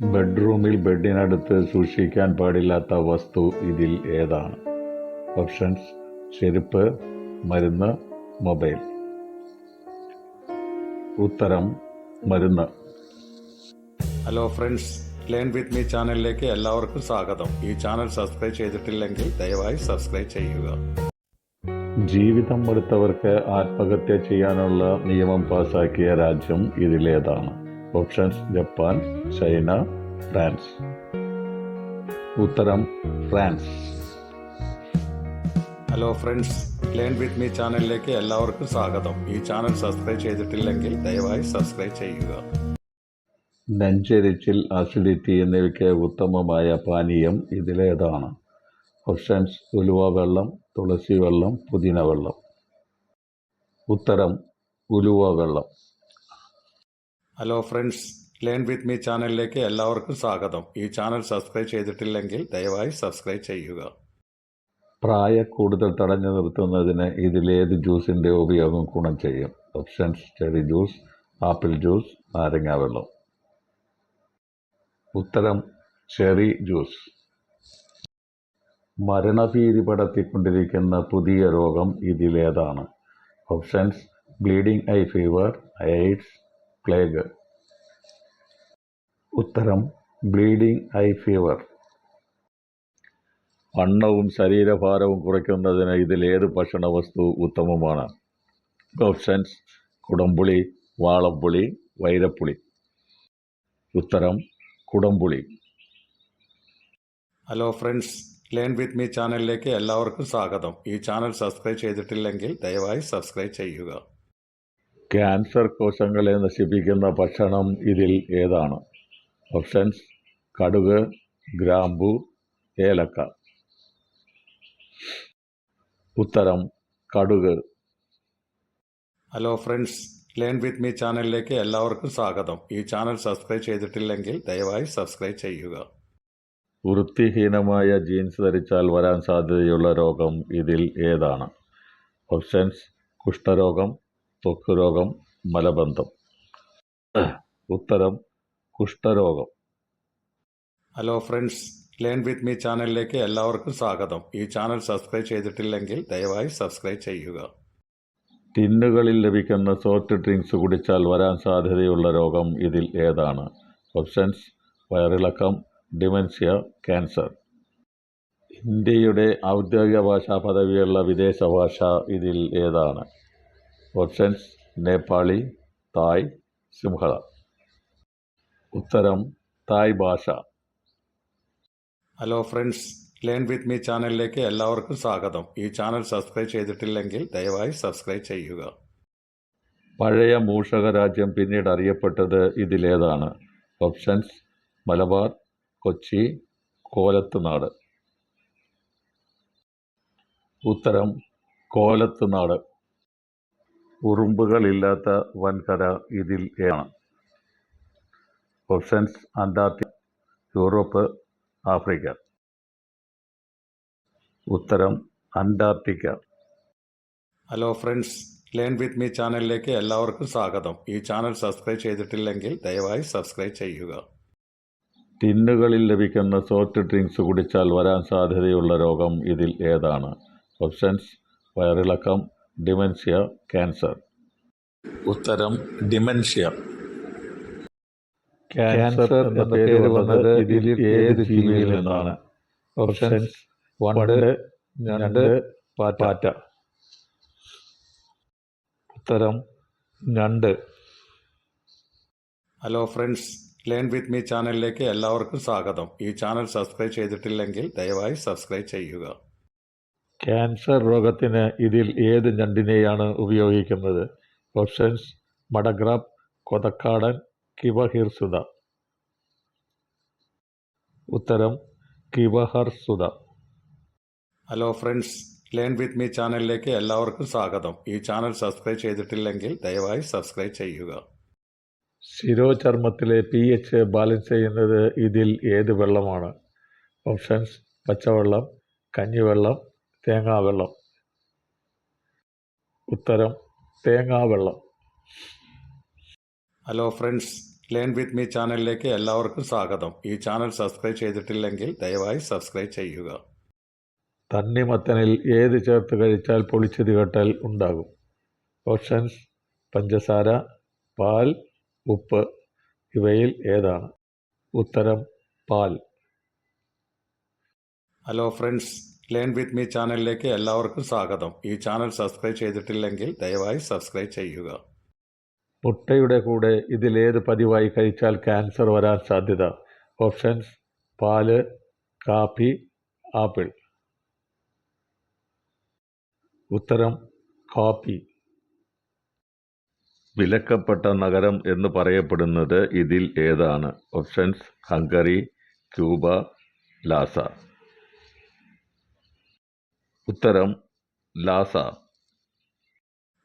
ബെഡ്റൂമിൽ ബെഡിനടുത്ത് സൂക്ഷിക്കാൻ പാടില്ലാത്ത വസ്തു ഇതിൽ ഏതാണ്? ഓപ്ഷൻസ് ചെരുപ്പ് മരുന്ന് മൊബൈൽ. ഉത്തരം മരുന്ന്. Hello friends learn with me ചാനലിലേക്ക് എല്ലാവർക്കും സ്വാഗതം. ഈ ചാനൽ സബ്സ്ക്രൈബ് ചെയ്തിട്ടില്ലെങ്കിൽ ദയവായി സബ്സ്ക്രൈബ് ചെയ്യുക. ജീവിതം എടുത്തവർക്ക് ആത്മഹത്യ ചെയ്യാനുള്ള നിയമം പാസാക്കിയ രാജ്യം ഇതിലേതാണ്. Options Japan China France. ഉത്തരം France. Hello friends learn with me ചാനലിലേക്ക് എല്ലാവർക്കും സ്വാഗതം. ഈ ചാനൽ സബ്സ്ക്രൈബ് ചെയ്തിട്ടില്ലെങ്കിൽ ദയവായി സബ്സ്ക്രൈബ് ചെയ്യുക. നെഞ്ചെരിച്ചിൽ അസിഡിറ്റി എന്നിവയ്ക്ക് ഉത്തമമായ പാനീയം ഇതിലേതാണ്. ഓപ്ഷൻസ് ഉലുവ വെള്ളം തുളസി വെള്ളം പുതിന വെള്ളം. ഉത്തരം ഉലുവ വെള്ളം. Hello friends learn with me ചാനലിലേക്ക് എല്ലാവർക്കും സ്വാഗതം. ഈ ചാനൽ സബ്സ്ക്രൈബ് ചെയ്തിട്ടില്ലെങ്കിൽ ദയവായി സബ്സ്ക്രൈബ് ചെയ്യുക. പ്രായ കൂടുതൽ തടഞ്ഞു നിർത്തുന്നതിന് ഇതിലേത് ജ്യൂസിന്റെ ഉപയോഗം ഗുണം ചെയ്യും? Options cherry juice apple juice നാരങ്ങ വെള്ളം. ഉത്തരം ചെറി ജ്യൂസ് മരണഭീതി പടത്തിക്കൊണ്ടിരിക്കുന്ന പുതിയ രോഗം ഇതിലേതാണ്. Options bleeding eye fever AIDS plague ഉത്തരം ബ്ലീഡിംഗ് ഐ ഫീവർ വണ്ണവും ശരീരഭാരവും കുറയ്ക്കുന്നതിന് ഇതിലേത് ഭക്ഷണ വസ്തു ഉത്തമമാണ്? ഓപ്ഷൻസ് കുടംപുളി വാളപ്പുളി വൈരപ്പുളി. ഉത്തരം കുടംപുളി. Hello friends learn with me ചാനലിലേക്ക് എല്ലാവർക്കും സ്വാഗതം. ഈ ചാനൽ സബ്സ്ക്രൈബ് ചെയ്തിട്ടില്ലെങ്കിൽ ദയവായി സബ്സ്ക്രൈബ് ചെയ്യുക. ക്യാൻസർ കോശങ്ങളെ നശിപ്പിക്കുന്ന ഭക്ഷണം ഇതിൽ ഏതാണ്? ഓപ്ഷൻസ് കടുക് ഗ്രാമ്പു ഏലക്ക. ഉത്തരം കടുക്. Hello friends learn with me ചാനലിലേക്ക് എല്ലാവർക്കും സ്വാഗതം. ഈ ചാനൽ സബ്സ്ക്രൈബ് ചെയ്തിട്ടില്ലെങ്കിൽ ദയവായി സബ്സ്ക്രൈബ് ചെയ്യുക. വൃത്തിഹീനമായ ജീൻസ് ധരിച്ചാൽ വരാൻ സാധ്യതയുള്ള രോഗം ഇതിൽ ഏതാണ്? ഓപ്ഷൻസ് കുഷ്ഠരോഗം ത്വക്ക് രോഗം മലബന്ധം ഉത്തരം കുഷ്ഠരോഗം. Hello friends learn with me ചാനലിലേക്ക് എല്ലാവർക്കും സ്വാഗതം. ഈ ചാനൽ സബ്സ്ക്രൈബ് ചെയ്തിട്ടില്ലെങ്കിൽ ദയവായി സബ്സ്ക്രൈബ് ചെയ്യുക. ടിന്നുകളിൽ ലഭിക്കുന്ന സോഫ്റ്റ് ഡ്രിങ്ക്സ് കുടിച്ചാൽ വരാൻ സാധ്യതയുള്ള രോഗം ഇതിൽ ഏതാണ്? ഓപ്ഷൻസ് വയറിളക്കം ഡിമെൻഷ്യ ക്യാൻസർ. ഇന്ത്യയുടെ ഔദ്യോഗിക ഭാഷാ പദവിയുള്ള വിദേശ ഭാഷ ഇതിൽ ഏതാണ്? ഓപ്ഷൻസ് നേപ്പാളി തായ് സിംഹള ഉത്തരം തായ് ഭാഷ. Hello friends learn with me ചാനലിലേക്ക് എല്ലാവർക്കും സ്വാഗതം. ഈ ചാനൽ സബ്സ്ക്രൈബ് ചെയ്തിട്ടില്ലെങ്കിൽ ദയവായി സബ്സ്ക്രൈബ് ചെയ്യുക. പഴയ മൂഷക രാജ്യം പിന്നീട് അറിയപ്പെട്ടത് ഇതിലേതാണ്. ഓപ്ഷൻസ് മലബാർ കൊച്ചി കോലത്തുനാട്. ഉത്തരം കോലത്തുനാട്. ഉറുമ്പുകളില്ലാത്ത വൻകര ഇതിൽ ഏതാണ് ഓപ്ഷൻസ് അന്റാർട്ടിക്ക യൂറോപ്പ് ആഫ്രിക്ക ഉത്തരം Antarctica hello friends learn with me ചാനലിലേക്ക് എല്ലാവർക്കും സ്വാഗതം. ഈ ചാനൽ സബ്സ്ക്രൈബ് ചെയ്തിട്ടില്ലെങ്കിൽ ദയവായി സബ്സ്ക്രൈബ് ചെയ്യുക. ടിന്നുകളിൽ ലഭിക്കുന്ന സോഫ്റ്റ് ഡ്രിങ്ക്സ് കുടിച്ചാൽ വരാൻ സാധ്യതയുള്ള രോഗം ഇതിൽ ഏതാണ്? ഓപ്ഷൻസ് വയറിളക്കം ഡിമെൻഷ്യ ക്യാൻസർ. ഉത്തരം ഡിമെൻഷ്യ. ക്യാൻസർ എന്ന പേര് വന്നത് ഇതിൽ ഏത് ജീവിയിൽ നിന്നാണ്? ഓപ്ഷൻസ് വണ്ട് ഞണ്ട് പാറ്റ. ഉത്തരം ഞണ്ട് hello friends learn with me ചാനലിലേക്ക് എല്ലാവർക്കും സ്വാഗതം. ഈ ചാനൽ സബ്സ്ക്രൈബ് ചെയ്തിട്ടില്ലെങ്കിൽ ദയവായി സബ്സ്ക്രൈബ് ചെയ്യുക. ക്യാൻസർ രോഗത്തിന് ഇതിൽ ഏത് ഞണ്ടിനെയാണ് ഉപയോഗിക്കുന്നത്? ഓപ്ഷൻസ് മഡഗ്രാബ് കൊതക്കാടൻ കിവഹിർസുത ഉത്തരം കിവഹർസുത hello friends learn with me ചാനലിലേക്ക് എല്ലാവർക്കും സ്വാഗതം. ഈ ചാനൽ സബ്സ്ക്രൈബ് ചെയ്തിട്ടില്ലെങ്കിൽ ദയവായി സബ്സ്ക്രൈബ് ചെയ്യുക. ശിരോചർമ്മത്തിലെ പി എച്ച് ബാലൻസ് ചെയ്യുന്നത് ഇതിൽ ഏത് വെള്ളമാണ്? ഓപ്ഷൻസ് പച്ചവെള്ളം കഞ്ഞിവെള്ളം തേങ്ങാവെള്ളം. ഉത്തരം തേങ്ങാവെള്ളം. Hello friends learn with me ചാനലിലേക്ക് എല്ലാവർക്കും സ്വാഗതം. ഈ ചാനൽ സബ്സ്ക്രൈബ് ചെയ്തിട്ടില്ലെങ്കിൽ ദയവായി സബ്സ്ക്രൈബ് ചെയ്യുക. തണ്ണിമത്തനിൽ ഏത് ചേർത്ത് കഴിച്ചാൽ പൊളിച്ചത് കെട്ടൽ ഉണ്ടാകും. ഓപ്ഷൻസ് പഞ്ചസാര പാൽ ഉപ്പ് ഇവയിൽ ഏതാണ്? ഉത്തരം പാൽ. Hello friends learn with me ചാനലിലേക്ക് എല്ലാവർക്കും സ്വാഗതം. ഈ ചാനൽ സബ്സ്ക്രൈബ് ചെയ്തിട്ടില്ലെങ്കിൽ ദയവായി സബ്സ്ക്രൈബ് ചെയ്യുക. മുട്ടയുടെ കൂടെ ഇതിലേത് പതിവായി കഴിച്ചാൽ ക്യാൻസർ വരാൻ സാധ്യത? ഓപ്ഷൻസ് പാൽ കാപ്പി ആപ്പിൾ. ഉത്തരം കാപ്പി. വിലക്കപ്പെട്ട നഗരം എന്ന് പറയപ്പെടുന്നത് ഇതിൽ ഏതാണ്? Options Hungary Cuba Lhasa. ഉത്തരം Lhasa.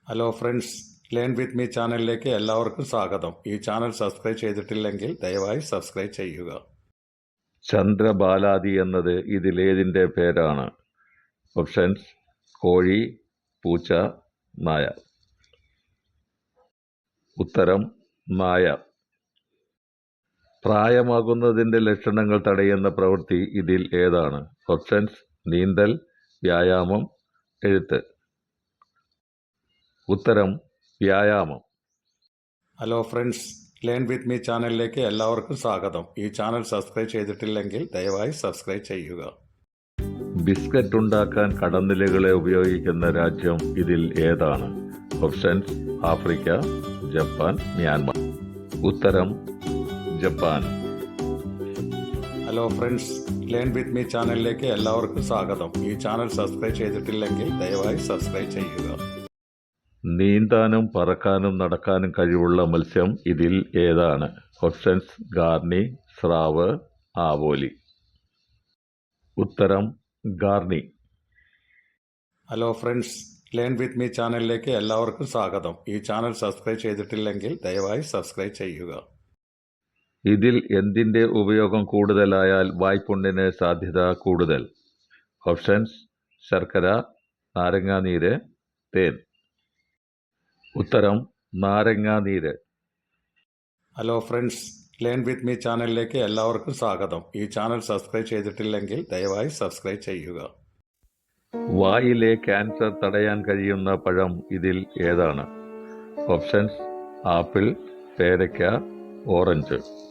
Hello friends learn with me ചാനലിലേക്ക് എല്ലാവർക്കും സ്വാഗതം. ഈ ചാനൽ സബ്സ്ക്രൈബ് ചെയ്തിട്ടില്ലെങ്കിൽ ദയവായി സബ്സ്ക്രൈബ് ചെയ്യുക. ചന്ദ്രബാലാദി എന്നത് ഇതിലേതിന്റെ പേരാണ്? ഓപ്ഷൻസ് കോഴി പൂച്ച നായ. ഉത്തരം നായ. പ്രായമാകുന്നതിന്റെ ലക്ഷണങ്ങൾ തടയുന്ന പ്രവൃത്തി ഇതിൽ ഏതാണ്? ഓപ്ഷൻസ് നീന്തൽ വ്യായാമം എഴുത്ത്. ഉത്തരം വ്യായാമം. Hello friends learn with me ചാനലിലേക്ക് എല്ലാവർക്കും സ്വാഗതം. ഈ ചാനൽ സബ്സ്ക്രൈബ് ചെയ്തിട്ടില്ലെങ്കിൽ ദയവായി സബ്സ്ക്രൈബ് ചെയ്യുക. ബിസ്ക്കറ്റ് ഉണ്ടാക്കാൻ കടന്നിലകളെ ഉപയോഗിക്കുന്ന രാജ്യം ഇതിൽ ഏതാണ്? Options Africa Japan Myanmar. ഉത്തരം Japan. Hello friends learn with me ചാനലിലേക്ക് എല്ലാവർക്കും സ്വാഗതം. ഈ ചാനൽ സബ്സ്ക്രൈബ് ചെയ്തിട്ടില്ലെങ്കിൽ ദയവായി സബ്സ്ക്രൈബ് ചെയ്യുക. നീന്താനും പറക്കാനും നടക്കാനും കഴിവുള്ള മത്സ്യം ഇതിൽ ഏതാണ്? ഓപ്ഷൻസ് ഗാർണി സ്രാവ് ആവോലി ഉത്തരം ഗാർണി hello friends learn with me ചാനലിലേക്ക് എല്ലാവർക്കും സ്വാഗതം. ഈ ചാനൽ സബ്സ്ക്രൈബ് ചെയ്തിട്ടില്ലെങ്കിൽ ദയവായി സബ്സ്ക്രൈബ് ചെയ്യുക. ഇതിൽ എന്തിന്റെ ഉപയോഗം കൂടുതലായാൽ വായ്പുണ്ണിന് സാധ്യത കൂടുതൽ? ഓപ്ഷൻസ് ശർക്കര നാരങ്ങാനീര് തേൻ. ഉത്തരം നാരങ്ങാനീര് hello friends learn with me ചാനലിലേക്ക് എല്ലാവർക്കും സ്വാഗതം. ഈ ചാനൽ സബ്സ്ക്രൈബ് ചെയ്തിട്ടില്ലെങ്കിൽ ദയവായി സബ്സ്ക്രൈബ് ചെയ്യുക. വായിലെ ക്യാൻസർ തടയാൻ കഴിയുന്ന പഴം ഇതിൽ ഏതാണ്? ഓപ്ഷൻസ് ആപ്പിൾ പേരയ്ക്ക ഓറഞ്ച്.